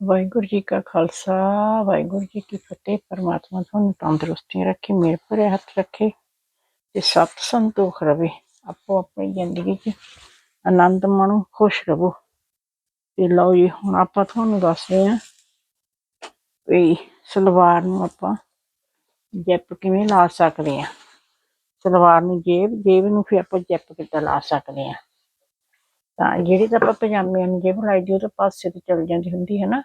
ਵਾਹਿਗੁਰੂ ਜੀ ਕਾ ਖਾਲਸਾ, ਵਾਹਿਗੁਰੂ ਜੀ ਕੀ ਫਤਿਹ। ਪਰਮਾਤਮਾ ਤੁਹਾਨੂੰ ਤੰਦਰੁਸਤੀ ਰੱਖੇ ਮੇਰੇ ਭਰੇ ਹੱਥ ਰੱਖੇ ਤੇ ਸਤ ਸੰਤੋਖ ਰਵੇ। ਆਪੋ ਆਪਣੀ ਜ਼ਿੰਦਗੀ 'ਚ ਆਨੰਦ ਮਾਣੋ, ਖੁਸ਼ ਰਹੋ ਤੇ ਲਓ ਜੀ, ਹੁਣ ਆਪਾਂ ਤੁਹਾਨੂੰ ਦੱਸ ਰਹੇ ਹਾਂ ਵੀ ਸਲਵਾਰ ਨੂੰ ਆਪਾਂ ਜੈਪ ਕਿਵੇਂ ਲਾ ਸਕਦੇ ਹਾਂ। ਸਲਵਾਰ ਨੂੰ ਜੇਬ ਜੇਬ ਨੂੰ ਫਿਰ ਆਪਾਂ ਜੈਪ ਕਿੱਦਾਂ ਲਾ ਸਕਦੇ ਹਾਂ। ਤਾਂ ਜਿਹੜੀ ਤਾਂ ਆਪਾਂ ਪਜਾਮਿਆਂ ਨੂੰ ਜੇਬ ਲਾਈ ਦੀ ਉਹ ਤਾਂ ਪਾਸੇ ਤੇ ਚਲ ਜਾਂਦੀ ਹੁੰਦੀ ਹੈ ਨਾ,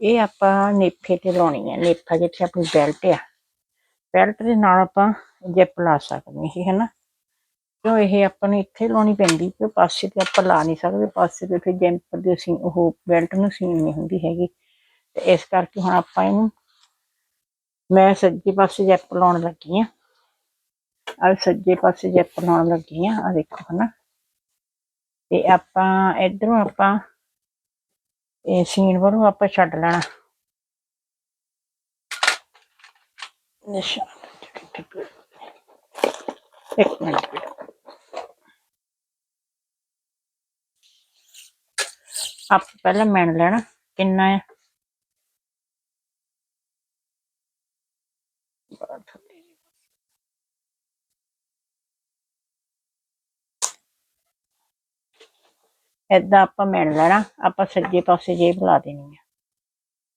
ਇਹ ਆਪਾਂ ਨੇਫੇ ਤੇ ਲਾਉਣੀ ਹੈ, ਨੇਫਾ ਜਿੱਥੇ ਆਪਣੀ ਬੈਲਟ ਆ। ਬੈਲਟ ਦੇ ਨਾਲ ਆਪਾਂ ਜਿਪ ਲਾ ਸਕਦੇ ਹਾਂ, ਹੈ ਨਾ। ਕਿਉਂ ਇਹ ਆਪਾਂ ਨੂੰ ਇੱਥੇ ਲਾਉਣੀ ਪੈਂਦੀ ਕਿ ਪਾਸੇ ਤੇ ਆਪਾਂ ਲਾ ਨਹੀਂ ਸਕਦੇ, ਪਾਸੇ ਤੇ ਫਿਰ ਜੈਂਪਰ ਦੇ ਅਸੀਂ ਉਹ ਬੈਲਟ ਨੂੰ ਸੀਨ ਨਹੀਂ ਹੁੰਦੀ ਹੈਗੀ। ਤੇ ਇਸ ਕਰਕੇ ਹੁਣ ਆਪਾਂ ਇਹਨੂੰ, ਮੈਂ ਸੱਜੇ ਪਾਸੇ ਜੈਪ ਲਾਉਣ ਲੱਗੀ ਆ ਆ ਸੱਜੇ ਪਾਸੇ ਜੈਪ ਲਾਉਣ ਲੱਗੀ ਆ ਆ ਦੇਖੋ ਹਨਾ ਤੇ ਆਪਾਂ ਇਧਰੋਂ ਆਪਾਂ ਇਹ ਸੀਨ ਵੱਲੋਂ ਆਪਾਂ ਛੱਡ ਲੈਣਾ। ਨਿਸ਼ਾਨ ਇੱਕ ਮਿੰਟ ਆਪ ਪਹਿਲਾਂ ਮੈਨ ਲੈਣਾ ਕਿੰਨਾ ਹੈ। ਏਦਾਂ ਆਪਾਂ ਮੈਨ ਲੈਣਾ, ਆਪਾਂ ਸੱਜੇ ਪਾਸੇ ਜੇਬ ਲਾ ਦੇਣੀ ਆ।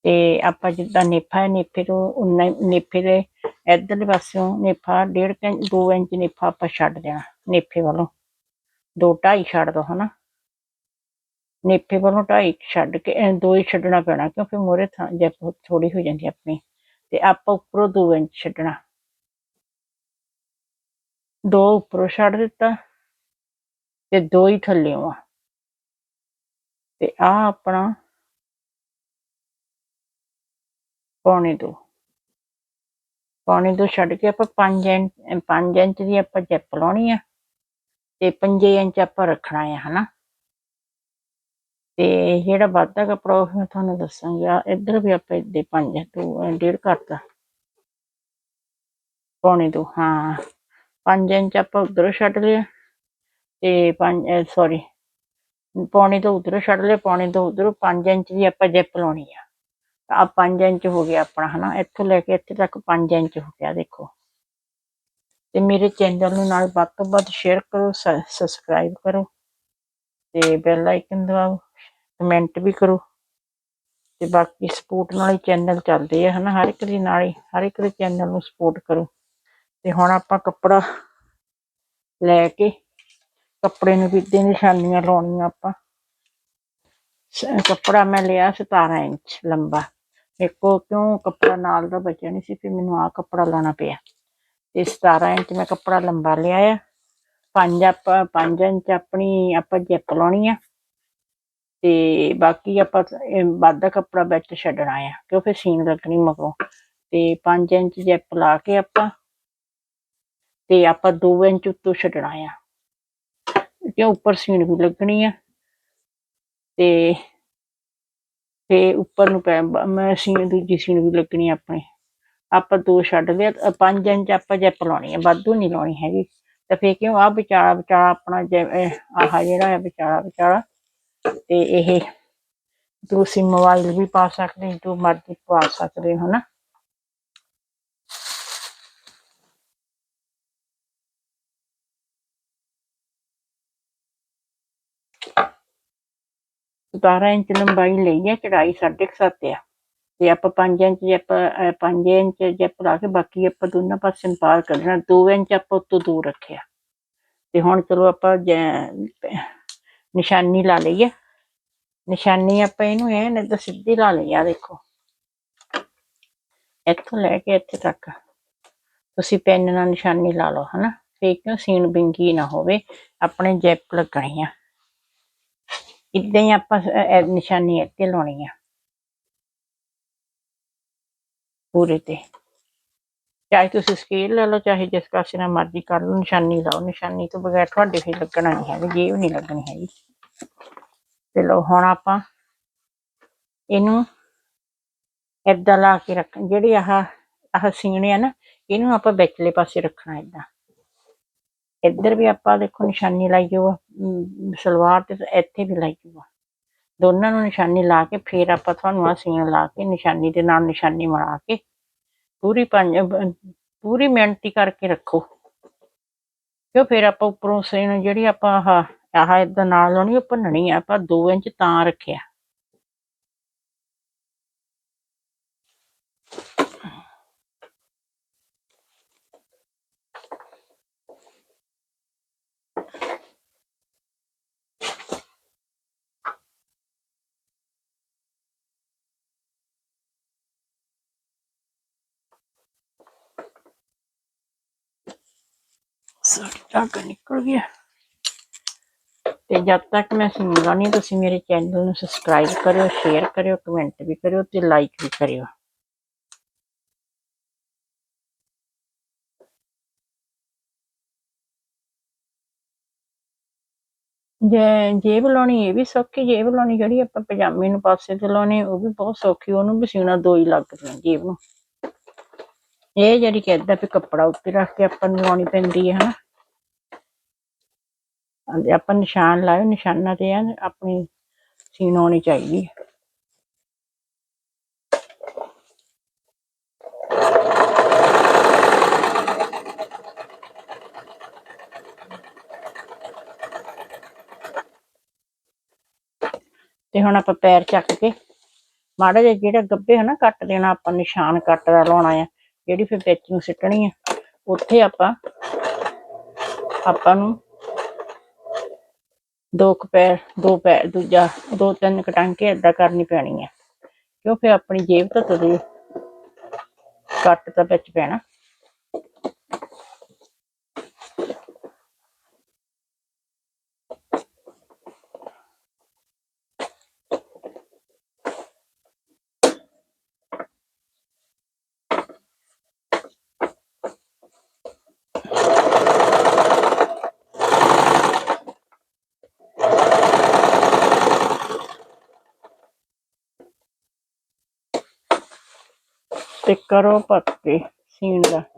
ਤੇ ਆਪਾਂ ਜਿੱਦਾਂ ਨੇਫਾ ਹੈ, ਨੇਫੇ ਤੋਂ ਉਨਾ ਨੇਫੇ ਦੇ ਇਧਰਲੇ ਪਾਸਿਓਂ ਨੇਫਾ ਡੇਢ ਕੁ ਇੰਚ 2 ਇੰਚ ਨੇਫਾ ਆਪਾਂ ਛੱਡ ਦੇਣਾ, ਨੇਫੇ ਵੱਲੋਂ। ਦੋ ਢਾਈ ਛੱਡ ਦੋ, ਹਨਾ। ਨੇਫੇ ਵੱਲੋਂ ਢਾਈ ਛੱਡ ਕੇ ਇਹ ਦੋ ਹੀ ਛੱਡਣਾ ਪੈਣਾ, ਕਿਉਂਕਿ ਮੋਰੇ ਥਾਂ ਜੇ ਥੋੜੀ ਹੋ ਜਾਂਦੀ ਆਪਣੀ। ਤੇ ਆਪਾਂ ਉੱਪਰੋਂ 2 ਇੰਚ ਛੱਡਣਾ। ਦੋ ਉੱਪਰੋਂ ਛੱਡ ਦਿੱਤਾ ਤੇ ਦੋ ਹੀ ਥੱਲੇੋਂ ਆ। ਤੇ ਆ ਆਪਣਾ ਪੌਣੇ ਦੋ। ਪੌਣੇ ਦੋ ਛੱਡ ਕੇ ਆਪਾਂ 5 ਇੰਚ 5 ਇੰਚ ਦੀ ਆਪਾਂ ਜਿਪ ਲਾਉਣੀ ਆ ਤੇ 5 ਇੰਚ ਆਪਾਂ ਰੱਖਣਾ ਆ, ਹਨਾ? ਤੇ ਜਿਹੜਾ ਵਾਧਾ ਕੱਪੜਾ ਉਹ ਮੈਂ ਤੁਹਾਨੂੰ ਦੱਸਾਂਗੀ। ਆ ਇੱਧਰ ਵੀ ਆਪਾਂ ਇੱਦੇ 5 ਤੋਂ ਡੇਢ ਕਰਤਾ। ਪੌਣੇ ਦੋ, ਹਾਂ। 5 ਇੰਚ ਆਪਾਂ ਉਧਰੋਂ ਛੱਡ ਲਿਆ ਤੇ 5 ਸੌਰੀ ਪੌਣੇ ਤੋਂ ਉਧਰੋਂ ਛੱਡ ਲਿਆ, ਪੌਣੇ ਤੋਂ ਉਧਰੋਂ 5 ਇੰਚ ਦੀ ਆਪਾਂ ਜਿਪ ਲਾਉਣੀ ਆ। ਆ 5 ਇੰਚ ਹੋ ਗਿਆ ਆਪਣਾ, ਹਨਾ? ਇੱਥੋਂ ਲੈ ਕੇ ਇੱਥੇ ਤੱਕ 5 ਇੰਚ ਹੋ ਗਿਆ, ਦੇਖੋ। ਤੇ ਮੇਰੇ ਚੈਨਲ ਨੂੰ ਨਾਲ ਵੱਧ ਤੋਂ ਵੱਧ ਸ਼ੇਅਰ ਕਰੋ ਸਬਸਕ੍ਰਾਈਬ ਕਰੋ ਤੇ ਬੈਲ ਆਈਕਨ ਦਬਾਓ ਕਮੈਂਟ ਵੀ ਕਰੋ। ਤੇ ਬਾਕੀ ਸਪੋਰਟ ਨਾਲ ਹੀ ਚੈਨਲ ਚੱਲਦੇ ਆ, ਹਨਾ? ਹਰ ਇੱਕ ਦੇ ਨਾਲ ਹੀ, ਹਰ ਇੱਕ ਦੇ ਚੈਨਲ ਨੂੰ ਸਪੋਰਟ ਕਰੋ। ਤੇ ਹੁਣ ਆਪਾਂ ਕੱਪੜਾ ਲੈ ਕੇ ਕੱਪੜੇ ਨੂੰ ਕਿਤੇ ਨਿਸ਼ਾਨੀਆਂ ਲਾਉਣੀਆਂ ਆਪਾਂ। ਕੱਪੜਾ ਮੈਂ ਲਿਆ 17 ਇੰਚ ਲੰਬਾ। ਇੱਕੋ ਕਿਉਂ ਕੱਪੜਾ ਨਾਲ ਦਾ ਬਚਿਆ ਨਹੀਂ ਸੀ, ਫਿਰ ਮੈਨੂੰ ਆ ਕੱਪੜਾ ਲਾਉਣਾ ਪਿਆ। ਤੇ 17 ਇੰਚ ਮੈਂ ਕੱਪੜਾ ਲੰਬਾ ਲਿਆ ਆ। ਪੰਜ ਆਪਾਂ 5 ਇੰਚ ਆਪਣੀ ਆਪਾਂ ਜਿਪ ਲਾਉਣੀ ਆ। ਤੇ ਬਾਕੀ ਆਪਾਂ ਵਾਧਾ ਕੱਪੜਾ ਵਿੱਚ ਛੱਡਣਾ ਆ ਕਿਉਂਕਿ ਸੀਨ ਲੱਗਣੀ ਮਗਰੋਂ। ਤੇ 5 ਇੰਚ ਜਿਪ ਲਾ ਕੇ ਆਪਾਂ, ਤੇ ਆਪਾਂ 2 ਇੰਚ ਉੱਤੋਂ ਛੱਡਣਾ ਆ। ਕਿਉਂ ਉੱਪਰ ਸੀਨ ਵੀ ਲੱਗਣੀ ਆ। ਤੇ ਤੇ ਉੱਪਰ ਨੂੰ ਪੈ ਬ- ਮੈਂ ਸੀਨ, ਦੂਜੀ ਸੀਨ ਵੀ ਲੱਗਣੀ ਆ ਆਪਣੇ। ਆਪਾਂ ਦੋ ਛੱਡ ਲਿਆ ਪੰਜ ਇੰਚ ਆਪਾਂ ਜੈਪ ਲਾਉਣੀ ਆ, ਵਾਧੂ ਨਹੀਂ ਲਾਉਣੀ ਹੈਗੀ। ਤਾਂ ਫੇਰ ਕਿਉਂ? ਆ ਵਿਚਾਰਾ ਵਿਚਾਰਾ ਆਪਣਾ ਜੈ- ਆਹ ਜਿਹੜਾ ਹੈ ਵਿਚਾਰਾ ਵਿਚਾਰਾ ਤੇ ਇਹ ਤੁਸੀਂ ਮੋਬਾਈਲ ਵੀ ਪਾ ਸਕਦੇ ਹੋ, ਜੋ ਮਰਜ਼ੀ ਪਾ ਸਕਦੇ ਹੋ ਨਾ ਸਤਾਰਾਂ ਇੰਚ ਲੰਬਾਈ ਲਈ ਹੈ ਚੜਾਈ 7.5 ਆ। ਤੇ ਆਪਾਂ 5 ਇੰਚ ਜੇ ਆਪਾਂ 5 ਇੰਚ ਜੈਪ ਲਾ ਕੇ ਬਾਕੀ ਆਪਾਂ ਦੋਨਾਂ ਪਾਸੇ ਨੂੰ ਪਾਰ ਕੱਢਣਾ 2 ਇੰਚ ਆਪਾਂ ਉੱਤੋਂ ਦੂਰ ਰੱਖਿਆ। ਤੇ ਹੁਣ ਚਲੋ ਆਪਾਂ ਨਿਸ਼ਾਨੀ ਲਾ ਲਈਏ ਨਿਸ਼ਾਨੀ ਆਪਾਂ ਇਹਨੂੰ ਐ ਨਾ ਤਾਂ ਸਿੱਧੀ ਲਾ ਲਈ ਆ, ਦੇਖੋ। ਇੱਥੋਂ ਲੈ ਕੇ ਇੱਥੇ ਤੱਕ। ਤੁਸੀਂ ਪੈਨ ਨਾਲ ਨਿਸ਼ਾਨੀ ਲਾ ਲਓ, ਹਨਾ। ਫੇਰ ਕਿਉਂ ਸੀਣ ਬਿੰਗੀ ਨਾ ਹੋਵੇ, ਆਪਣੇ ਜੈਪ ਲੱਗਣੀ ਆ। ਇਦਾਂ ਹੀ ਆਪਾਂ ਇਹ ਨਿਸ਼ਾਨੀ ਇੱਥੇ ਲਾਉਣੀ ਆ। ਪੂਰੇ ਤੇ। ਚਾਹੇ ਤੁਸੀਂ ਸਕੇਲ ਲੈ ਲਓ, ਚਾਹੇ ਜਿਸ ਪਾਸੇ ਨਾਲ ਮਰਜ਼ੀ ਕਰ ਲਓ, ਨਿਸ਼ਾਨੀ ਲਾਓ। ਨਿਸ਼ਾਨੀ ਤੋਂ ਬਗੈਰ ਤੁਹਾਡੇ ਫਿਰ ਲੱਗਣਾ ਨਹੀਂ ਹੈਗਾ ਜੇਬ ਨਹੀਂ ਲੱਗਣੀ ਹੈਗੀ। ਤੇ ਲਓ, ਹੁਣ ਆਪਾਂ ਇਹਨੂੰ ਏਦਾਂ ਲਾ ਕੇ ਰੱਖ, ਜਿਹੜੀ ਆਹ ਆਹ ਸੀਣੇ ਆ ਨਾ, ਇਹਨੂੰ ਆਪਾਂ ਵਿਚਲੇ ਪਾਸੇ ਰੱਖਣਾ ਏਦਾਂ। ਇੱਧਰ ਵੀ ਆਪਾਂ ਦੇਖੋ ਨਿਸ਼ਾਨੀ ਲਾਈ ਹੋਆ ਸਲਵਾਰ ਤੇ ਇੱਥੇ ਵੀ ਲਾਈ ਹੋਆ ਦੋਨਾਂ ਨੂੰ ਨਿਸ਼ਾਨੀ ਲਾ ਕੇ ਫਿਰ ਆਪਾਂ ਤੁਹਾਨੂੰ ਆ ਸੀਨ ਲਾ ਕੇ ਨਿਸ਼ਾਨੀ ਦੇ ਨਾਲ ਨਿਸ਼ਾਨੀ ਮਿਲਾ ਕੇ ਪੂਰੀ ਪੰਜ ਪੂਰੀ ਮਿਹਨਤੀ ਕਰਕੇ ਰੱਖੋ। ਕਿਉਂ ਫਿਰ ਆਪਾਂ ਉੱਪਰੋਂ ਸੀਨ ਜਿਹੜੀ ਆਪਾਂ ਆਹ ਆਹ ਇਦਾਂ ਨਾਲ ਲਾਉਣੀ, ਉਹ ਭੰਨਣੀ ਆ, ਆਪਾਂ 2 ਇੰਚ ਤਾਂ ਰੱਖਿਆ। ਧਾਗਾ ਨਿਕਲ ਗਿਆ ਤੇ ਜਦ ਤੱਕ ਮੈਂ ਸੀਨ ਲਾਉਣੀ ਤੁਸੀਂ ਮੇਰੇ ਚੈਨਲ ਨੂੰ ਸਬਸਕ੍ਰਾਈਬ ਕਰਿਓ ਸ਼ੇਅਰ ਕਰਿਓ ਕਮੈਂਟ ਵੀ ਕਰਿਓ ਤੇ ਲਾਈਕ ਵੀ ਕਰਿਓ। ਜੇ ਜੇਬ ਲਾਉਣੀ ਇਹ ਵੀ ਸੌਖੀ, ਜੇਬ ਲਾਉਣੀ ਜਿਹੜੀ ਆਪਾਂ ਪਜਾਮੇ ਨੂੰ ਪਾਸੇ ਤੇ ਲਾਉਣੇ, ਉਹ ਵੀ ਬਹੁਤ ਸੌਖੀ, ਉਹਨੂੰ ਵੀ ਸੀਣਾ ਦੋ ਹੀ ਲੱਗਦੀਆਂ ਜੇਬ ਨੂੰ। ਇਹ ਜਿਹੜੀ ਕਹਿੰਦਾ ਵੀ ਕੱਪੜਾ ਉੱਤੇ ਰੱਖ ਕੇ ਆਪਾਂ ਨੂੰ ਲਾਉਣੀ ਪੈਂਦੀ ਹੈ, ਹਨਾ। ਆਪਾਂ ਨਿਸ਼ਾਨ ਲਾਇਓ, ਨਿਸ਼ਾਨਾਂ ਤੇ ਆ, ਆਪਣੀ ਸੀਨ ਆਉਣੀ ਚਾਹੀਦੀ ਹੈ। ਤੇ ਹੁਣ ਆਪਾਂ ਪੈਰ ਚੱਕ ਕੇ, ਮਾੜਾ ਜਿਹਾ ਜਿਹੜਾ ਗੱਬੇ ਹਨਾ, ਕੱਟ ਦੇਣਾ, ਆਪਾਂ ਨਿਸ਼ਾਨ ਕੱਟ ਦਾ ਲਾਉਣਾ ਆ, ਜਿਹੜੀ ਫਿਰ ਵਿੱਚ ਨੂੰ ਸਿੱਟਣੀ ਆ, ਉੱਥੇ ਆਪਾਂ ਆਪਾਂ ਨੂੰ ਦੋ ਕੁ ਪੈਰ, ਦੋ ਪੈਰ ਦੂਜਾ, ਦੋ ਤਿੰਨ ਕਟਾਂਕੇ ਏਦਾਂ ਕਰਨੀ ਪੈਣੀ ਆ। ਕਿਉਂ ਫਿਰ ਆਪਣੀ ਜੇਬ ਤੋਂ ਤਦੇ ਕੱਟ ਤਾਂ ਵਿੱਚ ਪੈਣਾ। ਤੇ ਕਰੋ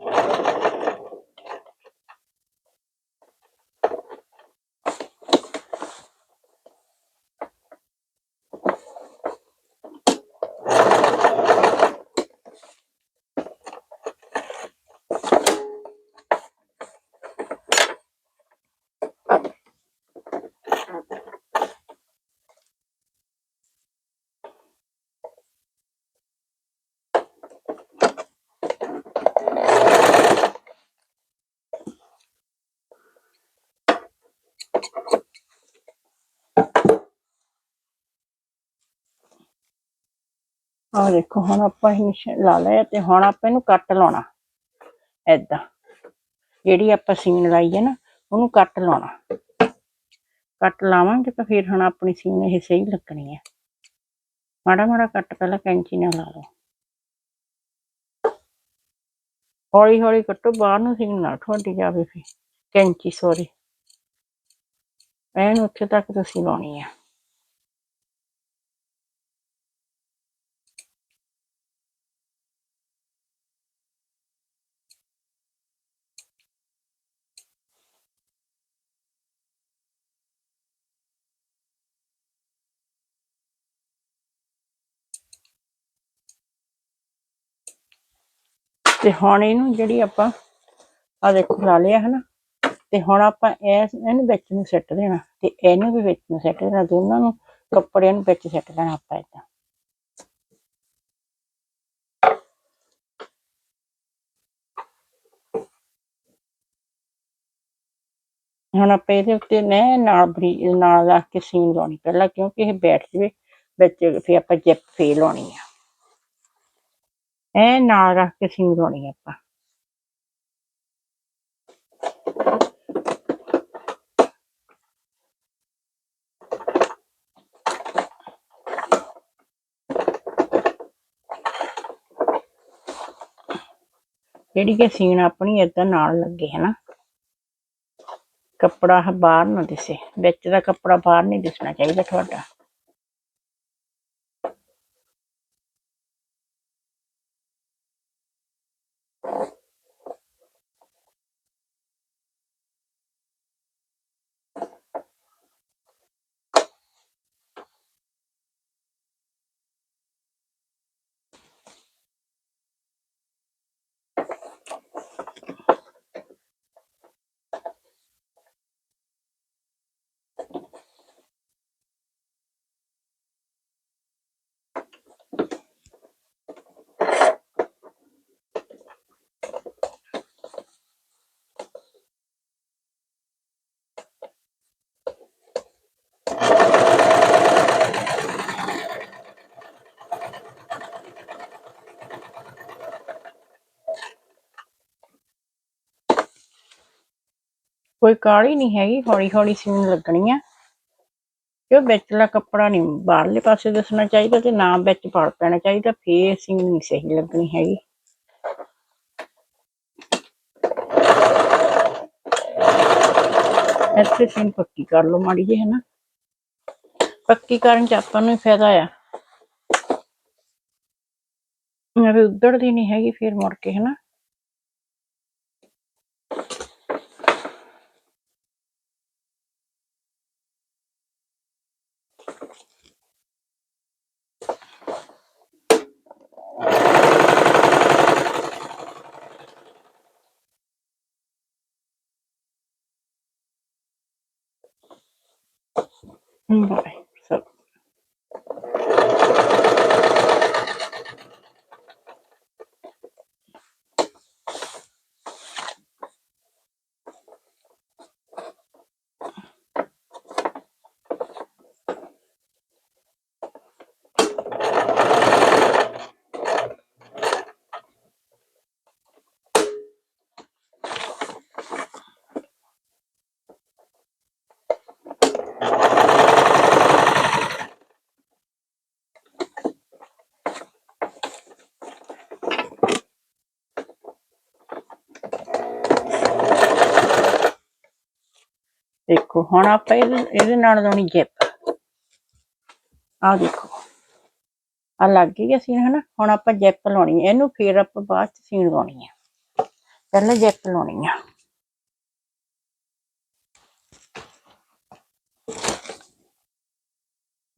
ਆਹ ਦੇਖੋ, ਹੁਣ ਆਪਾਂ ਇਹ ਨਿਸ਼ਾਨ ਲਾ ਲਿਆ ਤੇ ਹੁਣ ਆਪਾਂ ਇਹਨੂੰ ਕੱਟ ਲਾਉਣਾ। ਏਦਾਂ। ਜਿਹੜੀ ਆਪਾਂ ਸੀਨ ਲਾਈ ਹੈ ਨਾ, ਉਹਨੂੰ ਕੱਟ ਲਾਉਣਾ। ਕੱਟ ਲਾਵਾਂਗੇ ਤਾਂ ਫਿਰ ਹੁਣ ਆਪਣੀ ਸੀਨ ਇਹ ਸਹੀ ਲੱਗਣੀ ਹੈ। ਮਾੜਾ ਮਾੜਾ ਕੱਟ ਪਹਿਲਾਂ ਕੈਂਚੀ ਨਾਲ ਲਾ ਲਓ। ਹੌਲੀ ਹੌਲੀ ਕੱਟੋ, ਬਾਹਰ ਨੂੰ ਸੀਨ ਨਾ ਠੋਡੀ ਜਾਵੇ ਫਿਰ। ਕੈਂਚੀ ਸੋਰੀ ਐਨ ਉੱਥੇ ਤੱਕ ਤੁਸੀਂ ਲਾਉਣੀ ਆ ਤੇ ਹੁਣ ਇਹਨੂੰ ਜਿਹੜੀ ਆਪਾਂ ਆ ਦੇਖੋ ਲਾ ਲਿਆ ਹਨਾ, ਤੇ ਹੁਣ ਆਪਾਂ ਇਸ ਇਹਨੂੰ ਵਿੱਚ ਨੂੰ ਸਿੱਟ ਦੇਣਾ ਤੇ ਇਹਨੂੰ ਵੀ ਵਿੱਚ ਨੂੰ ਸਿੱਟ ਦੇਣਾ, ਦੋਨਾਂ ਨੂੰ ਕੱਪੜਿਆਂ ਨੂੰ ਵਿੱਚ ਸਿੱਟ ਦੇਣਾ ਆਪਾਂ ਏਦਾਂ ਹੁਣ ਆਪਾਂ ਇਹਦੇ ਉੱਤੇ ਨੇ ਨਾਲ ਬਰੀ, ਨਾਲ ਰੱਖ ਕੇ ਸੀਨ ਲਾਉਣੀ, ਪਹਿਲਾਂ ਕਿਉਂਕਿ ਇਹ ਬੈਠ ਜਵੇ, ਵਿੱਚ ਫਿਰ ਆਪਾਂ ਜਿਪ ਫੇ ਲਾਉਣੀ ਆ। ਇਹ ਨਾਲ ਰੱਖ ਕੇ ਸੀਨ ਲਾਉਣੀ ਆ ਆਪਾਂ। ਜਿਹੜੀ ਕਿ ਸੀਨ ਆਪਣੀ ਏਦਾਂ ਨਾਲ ਲੱਗੇ ਹੈ ਨਾ ਕੱਪੜਾ ਆਹ ਬਾਹਰ ਨਾ ਦਿਸੇ, ਵਿੱਚ ਦਾ ਕੱਪੜਾ ਬਾਹਰ ਨਹੀਂ ਦਿਸਣਾ ਚਾਹੀਦਾ ਤੁਹਾਡਾ। ਕੋਈ ਕਾਹਲੀ ਨਹੀਂ ਹੈਗੀ ਹੌਲੀ ਹੌਲੀ ਸੀਨ ਲੱਗਣੀ ਆ। ਕਿਉਂ ਵਿਚਲਾ ਕੱਪੜਾ ਨਹੀਂ, ਬਾਹਰਲੇ ਪਾਸੇ ਦੱਸਣਾ ਚਾਹੀਦਾ ਤੇ ਨਾ ਵਿੱਚ ਪੜ ਪੈਣਾ ਚਾਹੀਦਾ, ਫੇਰ ਸੀਨ ਨਹੀਂ ਸਹੀ ਲੱਗਣੀ ਹੈਗੀ। ਇੱਥੇ ਸੀਨ ਪੱਕੀ ਕਰ ਲਓ ਮਾੜੀ ਜਿਹੀ ਹੈ ਨਾ ਪੱਕੀ ਕਰਨ ਚ ਆਪਾਂ ਨੂੰ ਹੀ ਫਾਇਦਾ ਆ। ਐਵੇਂ ਉੱਧੜਦੀ ਨਹੀਂ ਹੈਗੀ, ਫਿਰ ਮੁੜ ਕੇ ਹੈ ਨਾ Hmm. ਦੇਖੋ, ਹੁਣ ਆਪਾਂ ਇਹਦੇ ਇਹਦੇ ਨਾਲ ਲਾਉਣੀ ਜਿਪ ਆ ਦੇਖੋ। ਆ ਲੱਗ ਗਈ ਸੀਨ, ਹਨਾ? ਹੁਣ ਆਪਾਂ ਜਿਪ ਲਾਉਣੀ ਹੈ ਇਹਨੂੰ ਫੇਰ ਆਪਾਂ ਬਾਅਦ ਚ ਸੀਨ ਲਾਉਣੀ ਹੈ ਪਹਿਲਾਂ ਜਿਪ ਲਾਉਣੀ ਆ।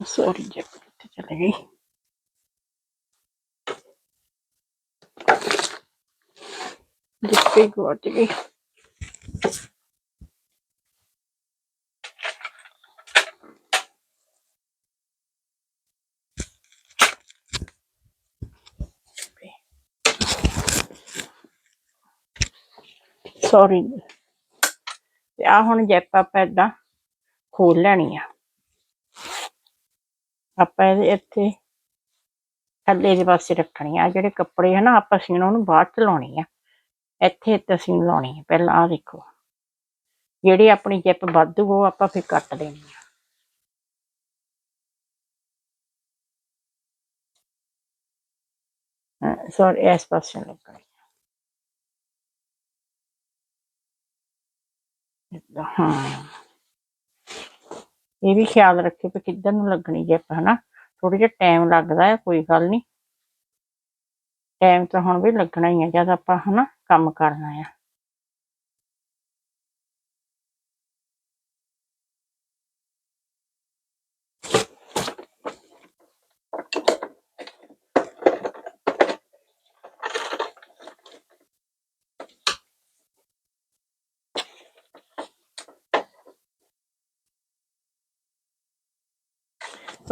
ਸੌਰੀ ਜਿਪ ਕਿੱਥੇ ਚਲੇ ਗਈ? ਜਿੱਪ ਹੀ ਗੁਆਚ ਗਈ। ਸੌਰੀ ਤੇ ਆ ਹੁਣ ਜੈਪ ਆਪਾਂ ਏਦਾਂ ਖੋਲ ਲੈਣੀ ਆ। ਆਪਾਂ ਇਹਦੇ ਇੱਥੇ ਥੱਲੇ ਦੇ ਪਾਸੇ ਰੱਖਣੀ ਆ। ਜਿਹੜੇ ਕੱਪੜੇ ਹਨਾ ਆਪਾਂ ਸੀਨ ਉਹਨੂੰ ਬਾਅਦ ਚ ਲਾਉਣੀ ਆ। ਇੱਥੇ ਇੱਥੇ ਸੀਨ ਲਾਉਣੀ ਆ। ਪਹਿਲਾਂ ਆ ਦੇਖੋ। ਜਿਹੜੀ ਆਪਣੀ ਜੈਪ ਵਾਧੂ ਉਹ ਆਪਾਂ ਫਿਰ ਕੱਟ ਦੇਣੀ ਆ। ਸੌਰੀ ਇਸ ਪਾਸੇ ਲੱਗਣੀ। ਏਦਾਂ, ਹਾਂ। ਇਹ ਵੀ ਖਿਆਲ ਰੱਖੇ ਕਿ ਕਿੱਧਰ ਨੂੰ ਲੱਗਣੀ ਜੈਪ ਹਨਾ? ਥੋੜਾ ਜਿਹਾ ਟਾਈਮ ਲੱਗਦਾ ਹੈ ਕੋਈ ਗੱਲ ਨਹੀਂ। ਟਾਈਮ ਤਾਂ ਹੁਣ ਵੀ ਲੱਗਣਾ ਹੀ ਹੈ ਜਦ ਆਪਾਂ ਹਨਾ ਕੰਮ ਕਰਨਾ ਆ।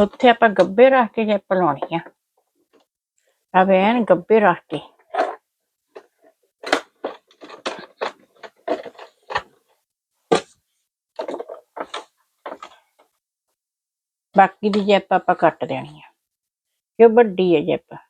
ਉੱਥੇ ਆਪਾਂ ਗੱਬੇ ਰੱਖ ਕੇ ਜੈਪ ਲਾਉਣੀ ਆ। ਆ ਐਨ ਗੱਬੇ ਰੱਖ ਕੇ। ਬਾਕੀ ਦੀ ਜੈਪ ਆਪਾਂ ਕੱਟ ਦੇਣੀ ਆ। ਕਿਉਂ ਵੱਡੀ ਹੈ ਜੈਪ?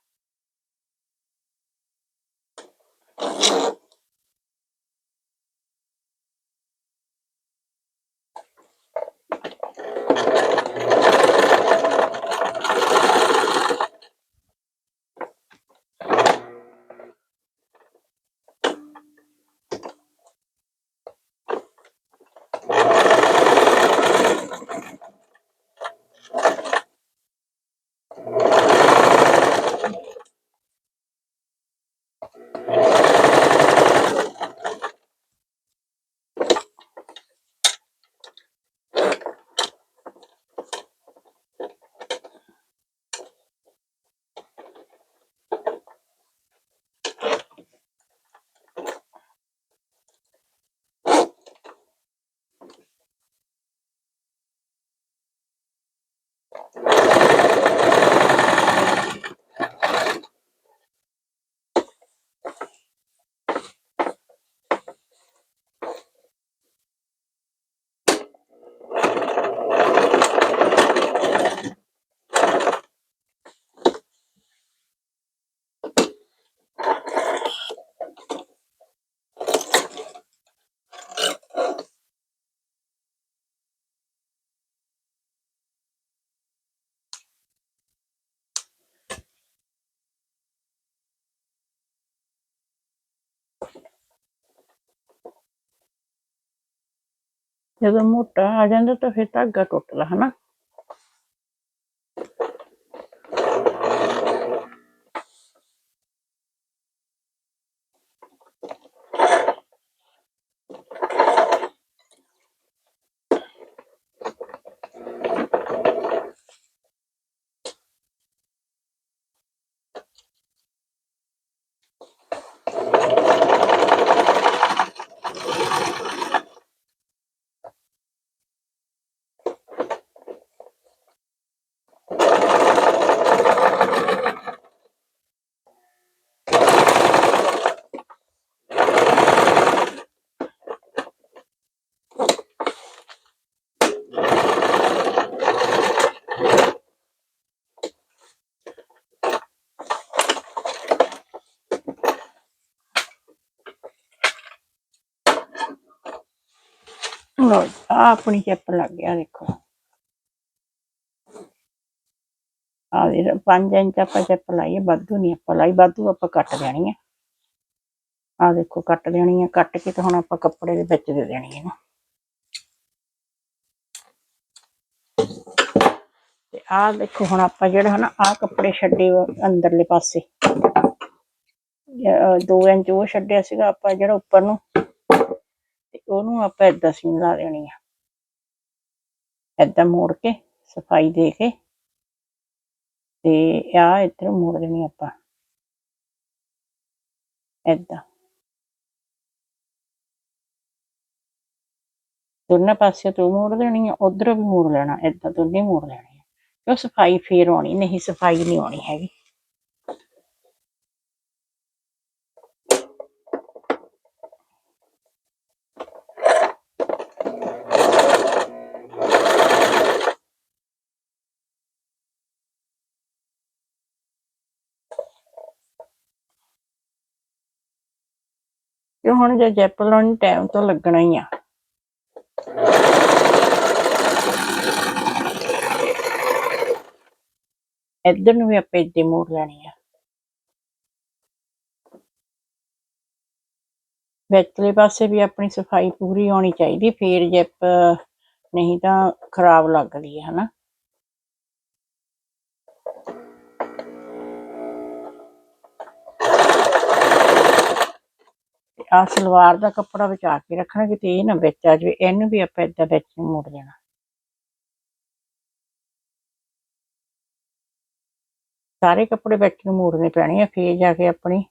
ਜਦੋਂ ਮੋਟਾ ਆ ਜਾਂਦਾ ਤਾਂ ਫਿਰ ਧਾਗਾ ਟੁੱਟਦਾ ਹਨਾ? ਲੋ ਆ ਆਪਣੀ ਚੈਪ ਲੱਗ ਗਿਆ, ਦੇਖੋ। ਆ ਦੇ 5 ਇੰਚ ਆਪਾਂ ਚੈਪ ਲਾਈਏ, ਵਾਧੂ ਨਹੀਂ ਆਪਾਂ ਲਾਈ, ਵਾਧੂ ਆਪਾਂ ਕੱਟ ਦੇਣੀ ਆ। ਆ ਦੇਖੋ, ਕੱਟ ਦੇਣੀ ਆ, ਕੱਟ ਕੇ ਤੇ ਹੁਣ ਆਪਾਂ ਕੱਪੜੇ ਦੇ ਵਿੱਚ ਦੇ ਦੇਣੀ ਹੈ ਨਾ ਤੇ ਆ ਦੇਖੋ, ਹੁਣ ਆਪਾਂ ਜਿਹੜਾ ਹਨਾ ਆ ਕੱਪੜੇ ਛੱਡੇ ਅੰਦਰਲੇ ਪਾਸੇ। 2 ਇੰਚ ਉਹ ਛੱਡਿਆ ਸੀਗਾ, ਆਪਾਂ ਜਿਹੜਾ ਉੱਪਰ ਨੂੰ ਉਹਨੂੰ ਆਪਾਂ ਏਦਾਂ ਸੀਨ ਲਾ ਦੇਣੀ ਆ। ਏਦਾਂ ਮੋੜ ਕੇ, ਸਫ਼ਾਈ ਦੇ ਕੇ ਤੇ ਆ ਇੱਧਰ ਮੋੜ ਦੇਣੀ ਆਪਾਂ। ਏਦਾਂ। ਦੋਨੇ ਪਾਸੇ ਤੋਂ ਮੋੜ ਦੇਣੀ ਆ, ਉਧਰ ਵੀ ਮੋੜ ਲੈਣਾ, ਏਦਾਂ ਦੋਨੇ ਮੋੜ ਲੈਣੇ ਆ। ਉਹ ਸਫ਼ਾਈ ਫੇਰ ਆਉਣੀ, ਨਹੀਂ ਸਫ਼ਾਈ ਨਹੀਂ ਆਉਣੀ ਹੈਗੀ। ਕਿ ਹੁਣ ਜੇ ਜੈਪ ਲਾਉਣੀ ਟਾਈਮ ਤਾਂ ਲੱਗਣਾ ਹੀ ਆ। ਇੱਧਰ ਨੂੰ ਵੀ ਆਪੇ ਇੱਦੇ ਮੋੜ ਲੈਣੀ ਆ। ਵਿਚਲੇ ਪਾਸੇ ਵੀ ਆਪਣੀ ਸਫ਼ਾਈ ਪੂਰੀ ਹੋਣੀ ਚਾਹੀਦੀ, ਫੇਰ ਜੈਪ ਨਹੀਂ ਤਾਂ ਖਰਾਬ ਲੱਗਦੀ ਹੈ ਹਨਾ? ਆ ਸਲਵਾਰ ਦਾ ਕੱਪੜਾ ਬਚਾ ਕੇ ਰੱਖਣਾ ਕਿਤੇ ਇਹ ਨਾ ਵਿੱਚ ਆ ਜਾਵੇ, ਇਹਨੂੰ ਵੀ ਆਪਾਂ ਏਦਾਂ ਵਿੱਚ ਨੂੰ ਮੋੜ ਦੇਣਾ ਸਾਰੇ ਕੱਪੜੇ ਵਿੱਚ ਨੂੰ ਮੋੜਨੇ ਪੈਣੇ ਆ, ਫੇਰ ਜਾ ਕੇ ਆਪਣੀ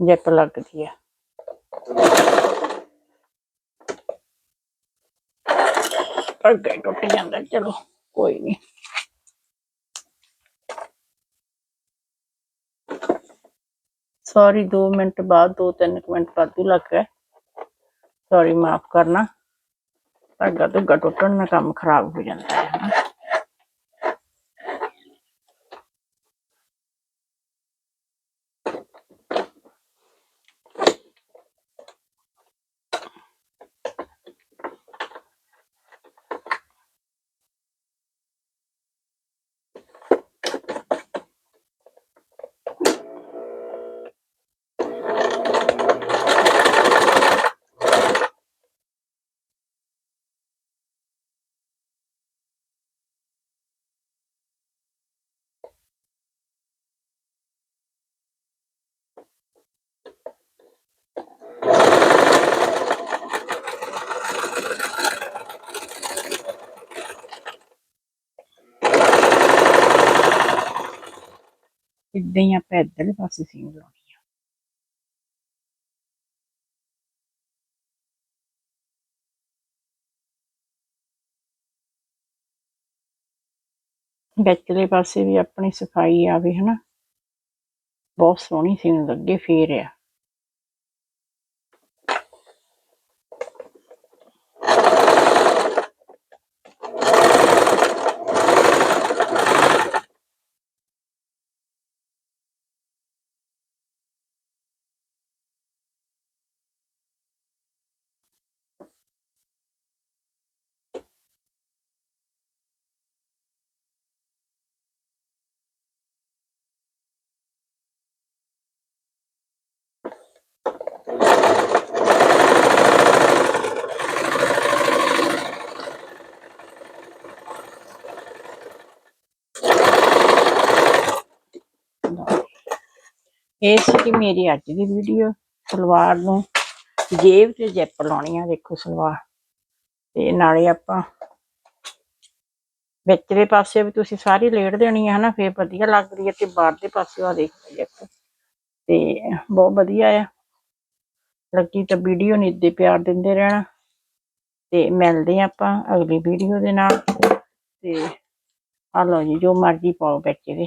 ਜਿੱਪ ਲੱਗਦੀ ਆ। ਅੱਗੇ ਟੁੱਟ ਜਾਂਦਾ, ਚਲੋ ਕੋਈ ਨਹੀਂ ਸੌਰੀ 2 ਮਿੰਟ ਬਾਅਦ 2-3 ਮਿੰਟ ਵਾਧੂ ਲੱਗ ਗਏ ਸੌਰੀ ਮਾਫ ਕਰਨਾ। ਧਾਗਾ ਧੁੱਗਾ ਟੁੱਟਣ ਨਾਲ ਕੰਮ ਖਰਾਬ ਹੋ ਜਾਂਦਾ ਹੈ। ਇੱਦਾਂ ਹੀ ਆਪਾਂ ਇੱਧਰਲੇ ਪਾਸੇ ਸੀਨ ਲਾਉਣੀ ਆ ਪਾਸੇ ਵੀ ਆਪਣੀ ਸਫ਼ਾਈ ਆਵੇ ਹਨਾ ਬਹੁਤ ਸੋਹਣੀ ਸੀਨ ਲੱਗੇ ਫੇਰ ਆ ਇਹ ਸੀ ਮੇਰੀ ਅੱਜ ਦੀ ਵੀਡੀਓ ਸਲਵਾਰ ਨੂੰ ਜੇਬ ਤੇ ਜੈਪ ਲਾਉਣੀ ਆ, ਦੇਖੋ ਸਲਵਾਰ। ਤੇ ਨਾਲੇ ਆਪਾਂ ਵਿਚਲੇ ਪਾਸੇ ਵੀ ਤੁਸੀਂ ਸਾਰੀ ਲੇਟ ਦੇਣੀ ਹੈ ਹਨਾ, ਫੇਰ ਵਧੀਆ ਲੱਗਦੀ ਹੈ ਤੇ ਬਾਹਰ ਦੇ ਪਾਸੇ ਆ ਦੇਖ ਜੈਪ ਤੇ ਬਹੁਤ ਵਧੀਆ ਆ। ਲੱਗੀ ਤਾਂ ਵੀਡੀਓ ਨੂੰ ਇੱਦੇ ਪਿਆਰ ਦਿੰਦੇ ਰਹਿਣਾ। ਤੇ ਮਿਲਦੇ ਹਾਂ ਆਪਾਂ ਅਗਲੀ ਵੀਡੀਓ ਦੇ ਨਾਲ। ਤੇ ਆ ਲਓ ਜੀ, ਜੋ ਮਰਜ਼ੀ ਪਾਓ ਵਿੱਚ ਇਹਦੇ